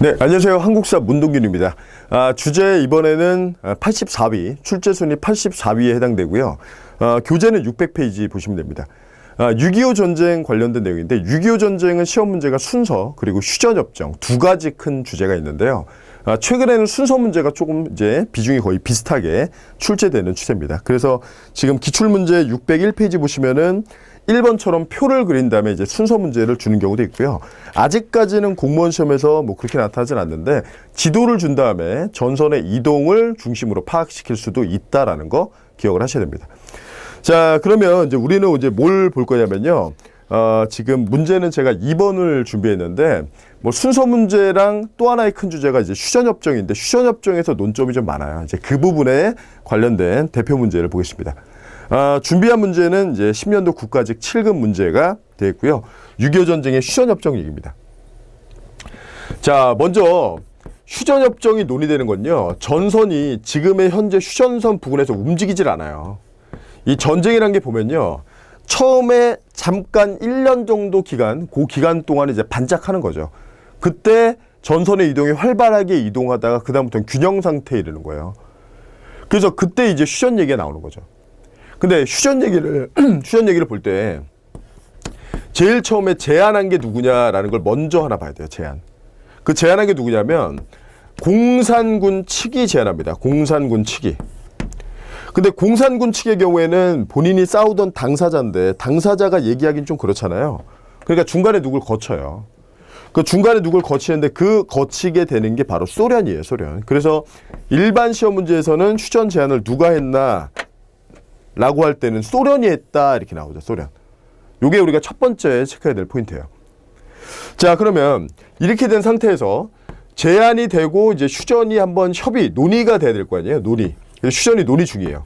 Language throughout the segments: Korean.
네, 안녕하세요. 한국사 문동균입니다. 아, 주제 이번에는 84위, 출제 순위 84위에 해당되고요. 아, 교재는 600페이지 보시면 됩니다. 아, 6.25 전쟁 관련된 내용인데 6.25 전쟁은 시험 문제가 순서 그리고 휴전협정 두 가지 큰 주제가 있는데요. 아, 최근에는 순서 문제가 조금 이제 비중이 거의 비슷하게 출제되는 추세입니다. 그래서 지금 기출문제 601페이지 보시면은 1번처럼 표를 그린 다음에 이제 순서 문제를 주는 경우도 있고요. 아직까지는 공무원 시험에서 뭐 그렇게 나타나진 않는데 지도를 준 다음에 전선의 이동을 중심으로 파악시킬 수도 있다라는 거 기억을 하셔야 됩니다. 자, 그러면 이제 우리는 이제 뭘 볼 거냐면요. 어, 지금 문제는 제가 2번을 준비했는데 뭐 순서 문제랑 또 하나의 큰 주제가 이제 휴전협정인데 휴전협정에서 논점이 좀 많아요. 이제 그 부분에 관련된 대표 문제를 보겠습니다. 아, 준비한 문제는 이제 10년도 국가직 7급 문제가 되겠고요. 6.25 전쟁의 휴전협정 얘기입니다. 자, 먼저 휴전협정이 논의되는 건요. 전선이 지금의 현재 휴전선 부근에서 움직이질 않아요. 이 전쟁이란 게 보면요. 처음에 잠깐 1년 정도 기간, 그 기간 동안 이제 반짝하는 거죠. 그때 전선의 이동이 활발하게 이동하다가 그다음부터는 균형 상태에 이르는 거예요. 그래서 그때 이제 휴전 얘기가 나오는 거죠. 근데 휴전 얘기를 휴전 얘기를 볼 때 제일 처음에 제안한 게 누구냐라는 걸 먼저 하나 봐야 돼요. 제안. 그 제안한 게 누구냐면 공산군 측이 제안합니다. 공산군 측이. 근데 공산군 측의 경우에는 본인이 싸우던 당사자인데 당사자가 얘기하기는 좀 그렇잖아요. 그러니까 중간에 누굴 거쳐요. 그 중간에 누굴 거치는데 그 거치게 되는 게 바로 소련이에요, 소련. 그래서 일반 시험 문제에서는 휴전 제안을 누가 했나 라고 할 때는 소련이 했다 이렇게 나오죠, 소련. 요게 우리가 첫 번째 체크해야 될 포인트예요. 자, 그러면 이렇게 된 상태에서 제안이 되고 이제 휴전이 한번 협의, 논의가 돼야 될 거 아니에요, 논의. 휴전이 논의 중이에요.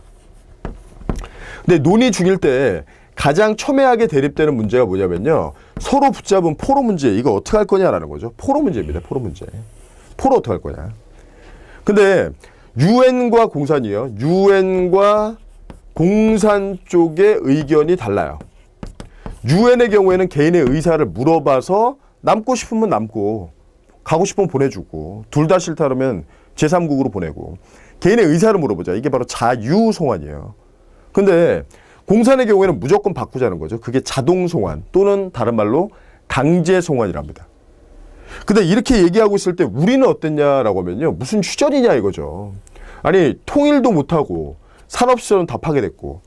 근데 논의 중일 때 가장 첨예하게 대립되는 문제가 뭐냐면요. 서로 붙잡은 포로 문제, 이거 어떻게 할 거냐라는 거죠. 포로 문제입니다, 포로 문제. 포로 어떻게 할 거냐. 근데 유엔과 공산이요. 유엔과 공산 쪽의 의견이 달라요. 유엔의 경우에는 개인의 의사를 물어봐서 남고 싶으면 남고 가고 싶으면 보내주고 둘 다 싫다 그러면 제3국으로 보내고 개인의 의사를 물어보자. 이게 바로 자유송환이에요. 근데 공산의 경우에는 무조건 바꾸자는 거죠. 그게 자동송환 또는 다른 말로 강제송환이랍니다. 근데 이렇게 얘기하고 있을 때 우리는 어땠냐라고 하면요. 무슨 휴전이냐 이거죠. 아니 통일도 못하고 산업시설은 다 파괴됐고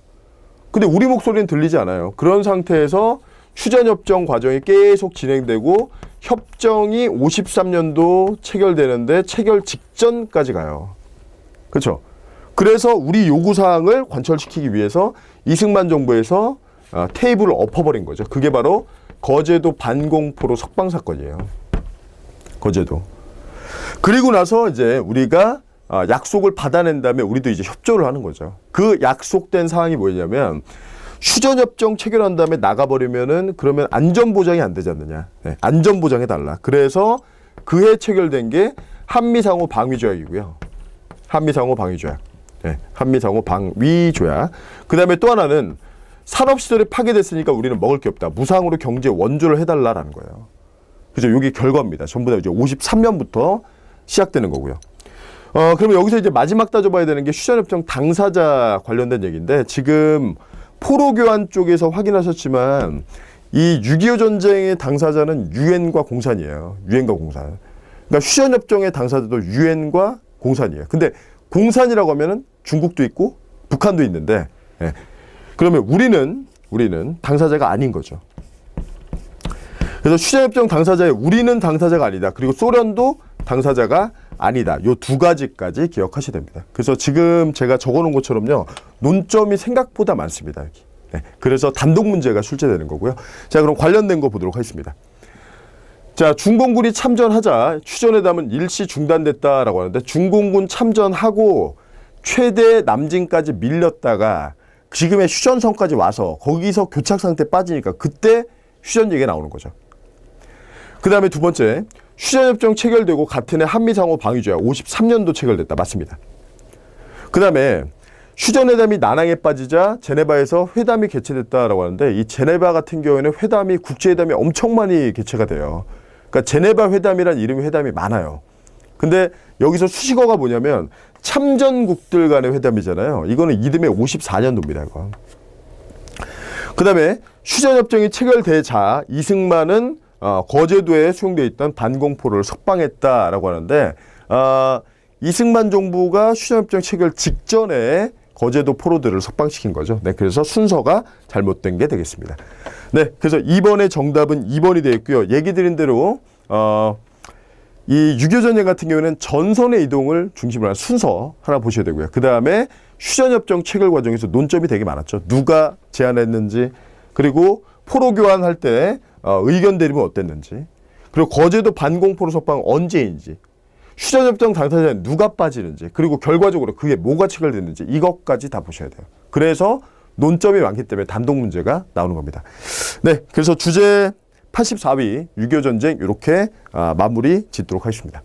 근데 우리 목소리는 들리지 않아요. 그런 상태에서 휴전협정 과정이 계속 진행되고 협정이 53년도 체결되는데 체결 직전까지 가요. 그렇죠? 그래서 우리 요구사항을 관철시키기 위해서 이승만 정부에서 아, 테이블을 엎어버린 거죠. 그게 바로 거제도 반공포로 석방 사건이에요. 거제도. 그리고 나서 이제 우리가 아, 약속을 받아낸 다음에 우리도 이제 협조를 하는 거죠. 그 약속된 사항이 뭐냐면 휴전협정 체결한 다음에 나가버리면은 그러면 안전보장이 안 되지 않느냐. 네, 안전보장해 달라. 그래서 그해 체결된 게 한미상호 방위조약이고요. 한미상호 방위조약. 네, 한미상호 방위조약. 그 다음에 또 하나는 산업시설이 파괴됐으니까 우리는 먹을 게 없다. 무상으로 경제 원조를 해달라라는 거예요. 그죠? 이게 결과입니다. 전부 다 이제 53년부터 시작되는 거고요. 어, 그러면 여기서 이제 마지막 따져봐야 되는 게 휴전협정 당사자 관련된 얘기인데 지금 포로 교환 쪽에서 확인하셨지만 이 6.25 전쟁의 당사자는 유엔과 공산이에요. 유엔과 공산. 그러니까 휴전협정의 당사자도 유엔과 공산이에요. 근데 공산이라고 하면은 중국도 있고 북한도 있는데 예. 그러면 우리는 우리는 당사자가 아닌 거죠. 그래서 휴전협정 당사자의 우리는 당사자가 아니다. 그리고 소련도 당사자가 아니다. 요 두 가지까지 기억하셔야 됩니다. 그래서 지금 제가 적어놓은 것처럼요. 논점이 생각보다 많습니다. 여기. 네, 그래서 단독 문제가 출제되는 거고요. 자, 그럼 관련된 거 보도록 하겠습니다. 자, 중공군이 참전하자 휴전회담은 일시 중단됐다라고 하는데 중공군 참전하고 최대 남진까지 밀렸다가 지금의 휴전선까지 와서 거기서 교착 상태 빠지니까 그때 휴전 얘기가 나오는 거죠. 그 다음에 두 번째, 휴전협정 체결되고 같은 해 한미상호 방위조약 53년도 체결됐다. 맞습니다. 그 다음에 휴전회담이 난항에 빠지자 제네바에서 회담이 개최됐다라고 하는데 이 제네바 같은 경우에는 회담이 국제회담이 엄청 많이 개최가 돼요. 그러니까 제네바 회담이란 이름의 회담이 많아요. 근데 여기서 수식어가 뭐냐면 참전국들 간의 회담이잖아요. 이거는 이듬해 54년도입니다. 이거. 그 다음에 휴전협정이 체결되자 이승만은 어, 거제도에 수용되어 있던 반공포를 석방했다라고 하는데 어, 이승만 정부가 휴전협정 체결 직전에 거제도 포로들을 석방시킨 거죠. 네, 그래서 순서가 잘못된 게 되겠습니다. 네, 그래서 2번의 정답은 2번이 되어 있고요. 얘기 드린 대로 어, 이 6.25 전쟁 같은 경우에는 전선의 이동을 중심으로 한 순서 하나 보셔야 되고요. 그 다음에 휴전협정 체결 과정에서 논점이 되게 많았죠. 누가 제안했는지, 그리고 포로 교환할 때 어, 의견 대립은 어땠는지, 그리고 거제도 반공포로 석방 언제인지, 휴전협정 당사자는 누가 빠지는지, 그리고 결과적으로 그게 뭐가 체결됐는지 이것까지 다 보셔야 돼요. 그래서 논점이 많기 때문에 단독 문제가 나오는 겁니다. 네, 그래서 주제 84위 6.25 전쟁 이렇게 아, 마무리 짓도록 하겠습니다.